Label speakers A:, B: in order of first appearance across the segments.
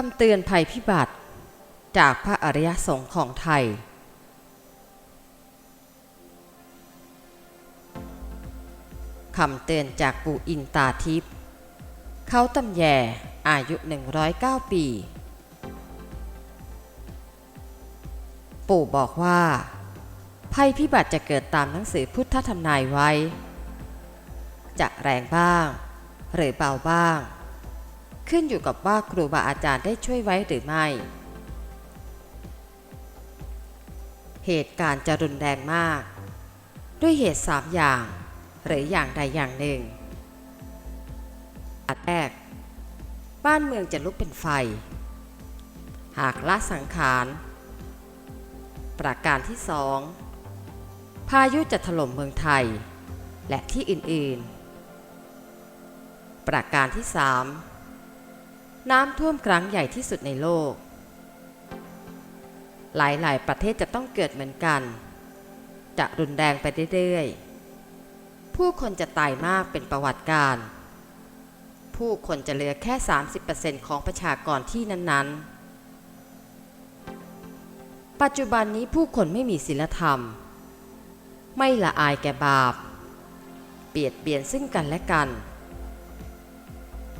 A: คำเตือนภัยพิบัติ จากพระอริยสงฆ์ของไทย คำเตือนจากปู่อินตาทิพย์ เขาตำแยอายุ 109 ปี ปู่บอกว่า ภัยพิบัติจะเกิดตามหนังสือพุทธทำนายไว้ จะแรงบ้าง หรือเบาบ้าง ขึ้นอยู่กับว่าครูบาอาจารย์ได้ช่วยไว้หรือไม่ เหตุการณ์จะรุนแรงมาก ด้วยเหตุสามอย่าง หรืออย่างใดอย่างหนึ่งอันแรก บ้านเมืองจะลุกเป็นไฟ หากละสังขาร ประการที่สองพายุจะถล่มเมืองไทย และที่อื่น ๆ ประการที่สาม น้ำท่วมครั้งใหญ่ที่สุดในโลก หลายๆ ประเทศจะต้องเกิดเหมือนกัน จะรุนแรงไปเรื่อยๆ ผู้คนจะตายมากเป็นประวัติการ ผู้คนจะเหลือแค่ 30%ของประชากรที่นั้นๆ ปัจจุบันนี้ผู้คนไม่มีศีลธรรม ไม่ละอายแก่บาป เบียดเบียนซึ่งกันและกัน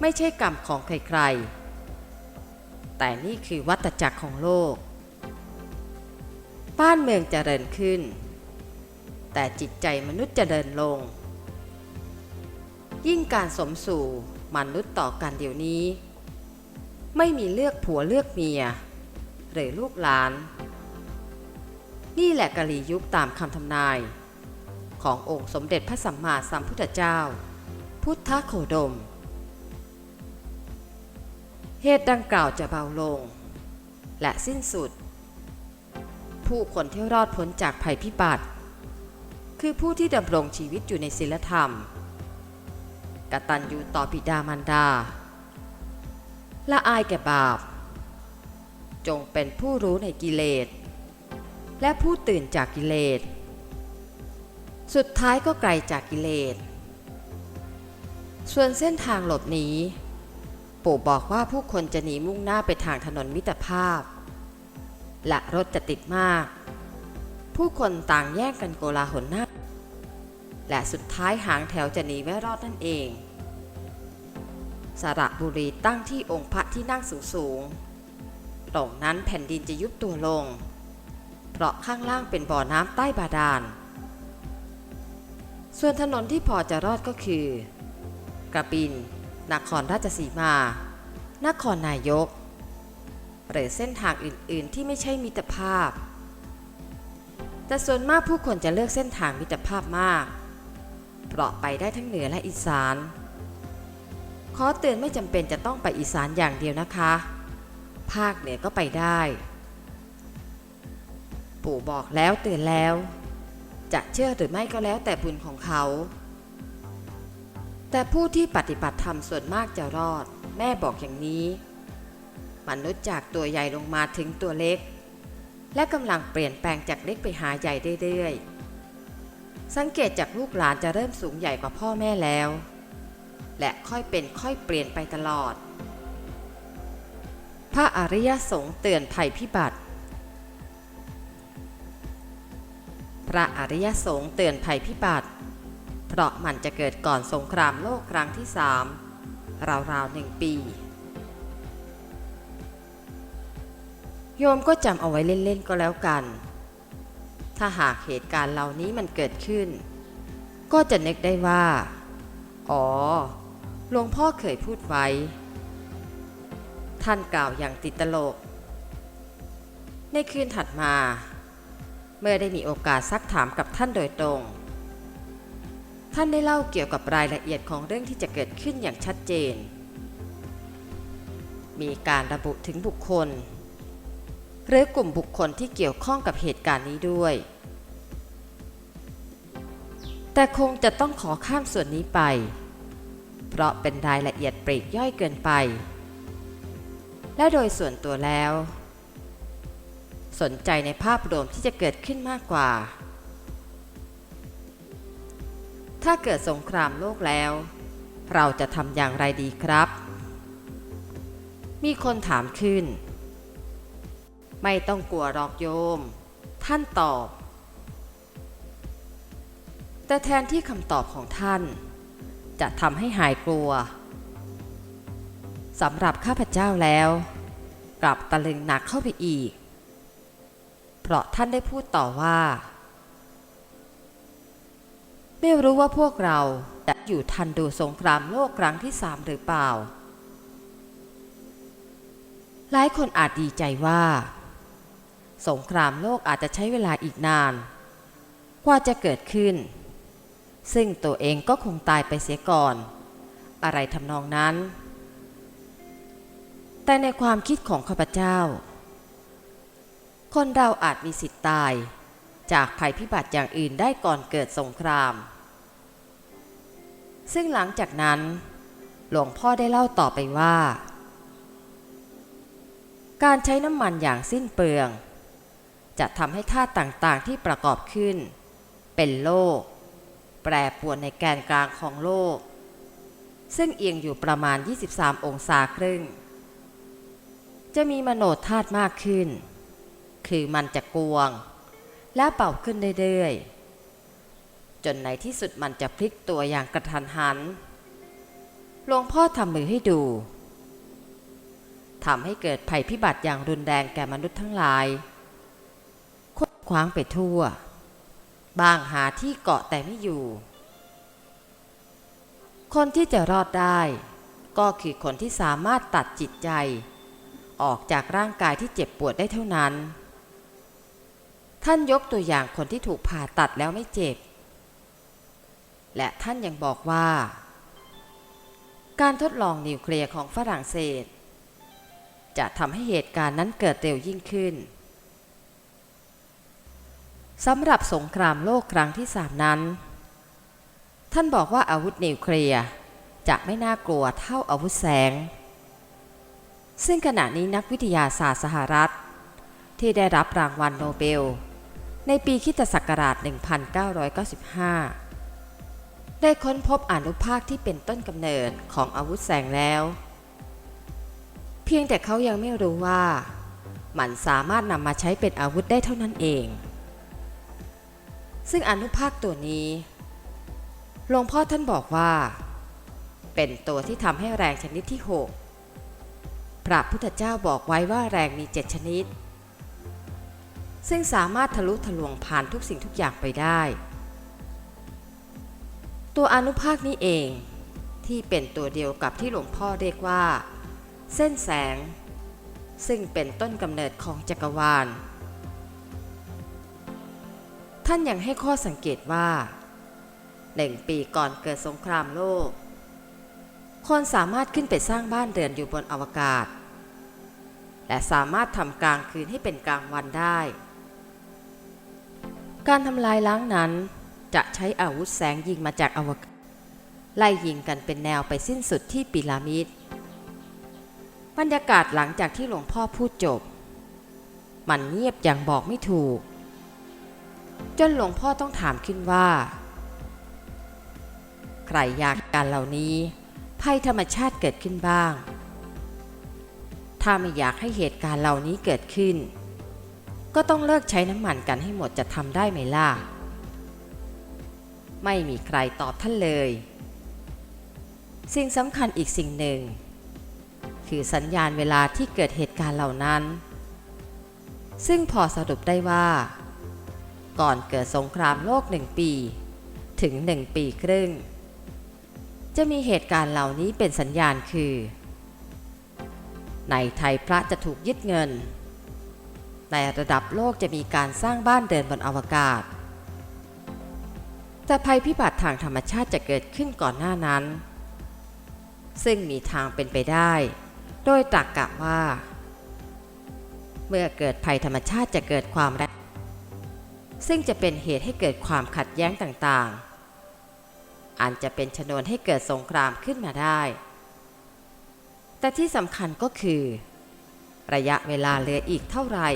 A: ไม่ใช่กรรมของใครๆ แต่นี่คือวัตจักรของโลก บ้านเมืองจเจริญขึ้น แต่จิตใจมนุษย์จเจริญลง ยิ่งการสมสู่มนุษย์ต่อกันเดี๋ยวนี้ ไม่มีเลือกผัวเลือกเมีย หรือลูกหลาน นี่แหละกะลียุคตามคำทำนาย ขององค์สมเด็จพระสัมมาสัมพุทธเจ้า พุทธโคดม เหตุดังกล่าวจะเบาลง และสิ้นสุด ผู้คนที่รอดพ้นจากภัยพิบัติ คือผู้ที่ดำรงชีวิตอยู่ในศีลธรรม กตัญญูต่อบิดามารดา ละอายแก่บาป จงเป็นผู้รู้ในกิเลส และผู้ตื่นจากกิเลส สุดท้ายก็ไกลจากกิเลส ส่วนเส้นทางหลบหนี ปู่บอกว่าผู้คนจะหนีมุ่งหน้าไปทางถนนมิตรภาพ และรถจะติดมาก ผู้คนต่างแย่งกันโกลาหลหน้า และสุดท้ายหางแถวจะหนีไม่รอดนั่นเอง สระบุรีตั้งที่องค์พระที่นั่งสูงสูงๆตรงนั้นแผ่นดินจะยุบตัวลง เพราะข้างล่างเป็นบ่อน้ำใต้บาดาล ส่วนถนนที่พอจะรอดก็คือ กระบิน นครราชสีมา นครนายก หรือเส้นทางอื่น ๆ ที่ไม่ใช่มิตรภาพ แต่ส่วนมากผู้คนจะเลือกเส้นทางมิตรภาพมาก เพราะไปได้ทั้งเหนือและอีสาน ขอเตือนไม่จำเป็นจะต้องไปอีสานอย่างเดียวนะคะ ภาคเหนือก็ไปได้ ปู่บอกแล้วเตือนแล้ว จะเชื่อหรือไม่ก็แล้วแต่บุญของเขา แต่ผู้ที่ปฏิบัติธรรมส่วนมากจะรอด แม่บอกอย่างนี้ มนุษย์จากตัวใหญ่ลงมาถึงตัวเล็ก และกำลังเปลี่ยนแปลงจากเล็กไปหาใหญ่เรื่อยๆสังเกตจากลูกหลานจะเริ่มสูงใหญ่กว่าพ่อแม่แล้ว และค่อยเป็นค่อยเปลี่ยนไปตลอด พระอริยสงฆ์เตือนภัยพิบัติ พระอริยสงฆ์เตือนภัยพิบัติ เพราะมันจะเกิดก่อนสงครามโลกครั้งที่สามราวๆหนึ่งปี โยมก็จำเอาไว้เล่น ๆ ก็แล้วกัน ถ้าหากเหตุการณ์เหล่านี้มันเกิดขึ้น ก็จะนึกได้ว่า อ๋อหลวงพ่อเคยพูดไว้ ท่านกล่าวอย่างติดตลก ในคืนถัดมา เมื่อได้มีโอกาสซักถามกับท่านโดยตรง ท่านได้เล่าเกี่ยวกับรายละเอียดของเรื่องที่จะเกิดขึ้นอย่างชัดเจน มีการระบุถึงบุคคล หรือกลุ่มบุคคลที่เกี่ยวข้องกับเหตุการณ์นี้ด้วย แต่คงจะต้องขอข้ามส่วนนี้ไป เพราะเป็นรายละเอียดปลีกย่อยเกินไป และโดยส่วนตัวแล้ว สนใจในภาพรวมที่จะเกิดขึ้นมากกว่า ถ้าเกิดสงครามโลกแล้ว เราจะทำอย่างไรดีครับ มีคนถามขึ้น ไม่ต้องกลัวหรอกโยม ท่านตอบ แต่แทนที่คำตอบของท่าน จะทำให้หายกลัวสำหรับข้าพเจ้าแล้ว กลับตะลึงหนักเข้าไปอีก เพราะท่านได้พูดต่อว่า ไม่รู้ว่าพวกเราจะอยู่ทันดูสงครามโลกครั้งที่สามหรือเปล่า หลายคนอาจดีใจว่า สงครามโลกอาจจะใช้เวลาอีกนาน กว่าจะเกิดขึ้น ซึ่งตัวเองก็คงตายไปเสียก่อน อะไรทำนองนั้น แต่ในความคิดของข้าพเจ้า คนเราอาจมีสิทธิ์ตาย จากภัยพิบัติอย่างอื่นได้ก่อนเกิดสงคราม ซึ่งหลังจากนั้น หลวงพ่อได้เล่าต่อไปว่า การใช้น้ำมันอย่างสิ้นเปลือง จะทำให้ธาตุต่างๆที่ประกอบขึ้น เป็นโลก แปรปรวนในแกนกลางของโลก ซึ่งเอียงอยู่ประมาณ 23 องศาครึ่ง จะมีมโนธาตุมากขึ้น คือมันจะกวง และเป่าขึ้นเรื่อยๆ จนในที่สุดมันจะพลิกตัวอย่างกระทันหัน หลวงพ่อทำมือให้ดูทำให้เกิดภัยพิบัติอย่างรุนแรงแก่มนุษย์ทั้งหลายคดคว้างไปทั่ว บางหาที่เกาะแต่ไม่อยู่ คนที่จะรอดได้ ก็คือคนที่สามารถตัดจิตใจ ออกจากร่างกายที่เจ็บปวดได้เท่านั้น ท่านยกตัวอย่างคนที่ถูกผ่าตัดแล้วไม่เจ็บ และท่านยังบอกว่า การทดลองนิวเคลียร์ของฝรั่งเศส จะทำให้เหตุการณ์นั้นเกิดเร็วยิ่งขึ้นสำหรับสงครามโลกครั้งที่สามนั้น ท่านบอกว่าอาวุธนิวเคลียร์จะไม่น่ากลัวเท่าอาวุธแสง ซึ่งขณะนี้นักวิทยาศาสตร์สหรัฐ ที่ได้รับรางวัลโนเบล ในปีคิตศักราช 1995 ได้ค้นพบอนุภาคที่เป็นต้นกำเนิดของอาวุธแสงแล้ว เพียงแต่เขายังไม่รู้ว่า มันสามารถนำมาใช้เป็นอาวุธได้เท่านั้นเอง ซึ่งอนุภาคตัวนี้หลวงพ่อท่านบอกว่า เป็นตัวที่ทำให้แรงชนิดที่ 6 พระพุทธเจ้าบอกไว้ว่าแรงมีเจ็ดชนิด ซึ่งสามารถทะลุทะลวงผ่านทุกสิ่งทุกอย่างไปได้ ตัวอนุภาคนี้เองที่เป็นตัวเดียวกับที่หลวงพ่อเรียกว่า เส้นแสง ซึ่งเป็นต้นกำเนิดของจักรวาล ท่านยังให้ข้อสังเกตว่าหนึ่งปีก่อนเกิดสงครามโลก คนสามารถขึ้นไปสร้างบ้านเรือนอยู่บนอวกาศ และสามารถทำกลางคืนให้เป็นกลางวันได้ การทำลายล้างนั้น จะใช้อาวุธแสงยิงมาจากอวกาศไล่ยิงกันเป็นแนวไปสิ้นสุดที่ปิรามิดบรรยากาศหลังจากที่หลวงพ่อพูดจบ มันเงียบอย่างบอกไม่ถูก จนหลวงพ่อต้องถามขึ้นว่า ใครอยากการเหล่านี้ภัยธรรมชาติเกิดขึ้นบ้าง ถ้าไม่อยากให้เหตุการณ์เหล่านี้เกิดขึ้น ก็ต้องเลิกใช้น้ำมันกันให้หมดจะทำได้ไหมล่ะ ไม่มีใครตอบท่านเลย สิ่งสำคัญอีกสิ่งหนึ่ง คือสัญญาณเวลาที่เกิดเหตุการณ์เหล่านั้น ซึ่งพอสรุปได้ว่า ก่อนเกิดสงครามโลกหนึ่งปี ถึงหนึ่งปีครึ่ง จะมีเหตุการณ์เหล่านี้เป็นสัญญาณคือ ในไทยพระจะถูกยึดเงิน ในระดับโลกจะมีการสร้างบ้านเดินบนอวกาศ แต่ภัยพิบัติทางธรรมชาติจะเกิดขึ้นก่อนหน้านั้น ซึ่งมีทางเป็นไปได้ โดยตรรกกะว่า เมื่อเกิดภัยธรรมชาติจะเกิดความแรงซึ่งจะเป็นเหตุให้เกิดความขัดแย้งต่างๆ อันจะเป็นชนวนให้เกิดสงครามขึ้นมาได้ แต่ที่สำคัญก็คือ ระยะเวลาเหลืออีกเท่าไหร่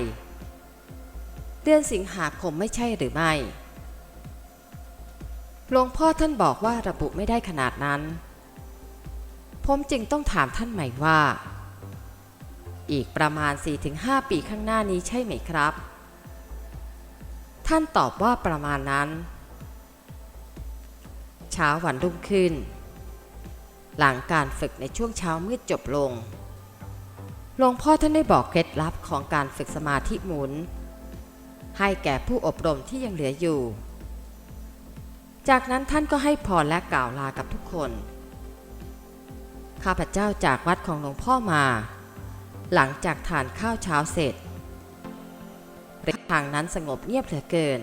A: เดือนสิงหาคมไม่ใช่หรือไม่ หลวงพ่อท่านบอกว่าระบุไม่ได้ขนาดนั้น ผมจึงต้องถามท่านใหม่ว่า อีกประมาณ 4-5 ปีข้างหน้านี้ใช่ไหมครับ ท่านตอบว่าประมาณนั้น เช้าวันรุ่งขึ้น หลังการฝึกในช่วงเช้ามืดจบลง หลวงพ่อท่านได้บอกเคล็ดลับของการฝึกสมาธิหมุน ให้แก่ผู้อบรมที่ยังเหลืออยู่ จากนั้นท่านก็ให้พรและกล่าวลากับทุกคน ข้าพเจ้าจากวัดของหลวงพ่อมา หลังจากทานข้าวเช้าเสร็จระทางนั้นสงบเงียบเหลือเกิน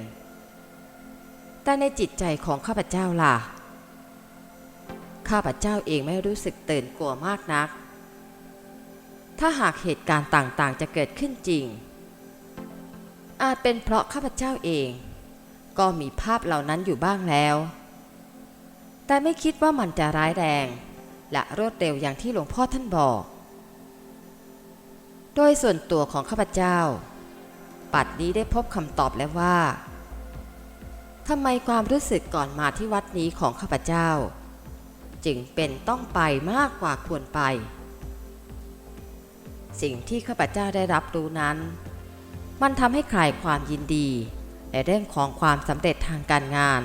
A: แต่ในจิตใจของข้าพเจ้าล่ะ ข้าพเจ้าเองไม่รู้สึกตื่นกลัวมากนัก ถ้าหากเหตุการณ์ต่างๆ จะเกิดขึ้นจริง อาจเป็นเพราะข้าพเจ้าเอง ก็มีภาพเหล่านั้นอยู่บ้างแล้ว แต่ไม่คิดว่ามันจะร้ายแรง และรวดเร็วอย่างที่หลวงพ่อท่านบอก โดยส่วนตัวของข้าพเจ้า ปัดนี้ได้พบคำตอบแล้วว่าทำไมความรู้สึกก่อนมาที่วัดนี้ของข้าพเจ้า จึงเป็นต้องไปมากกว่าควรไป สิ่งที่ข้าพเจ้าได้รับรู้นั้น มันทำให้คลายความยินดี ในเรื่องของความสำเร็จทางการงาน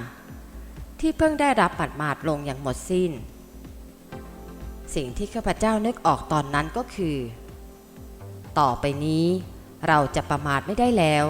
A: ที่เพิ่งได้รับปัดมาดลงอย่างหมดสิ้น สิ่งที่ข้าพเจ้านึกออกตอนนั้นก็คือ ต่อไปนี้เราจะประมาทไม่ได้แล้ว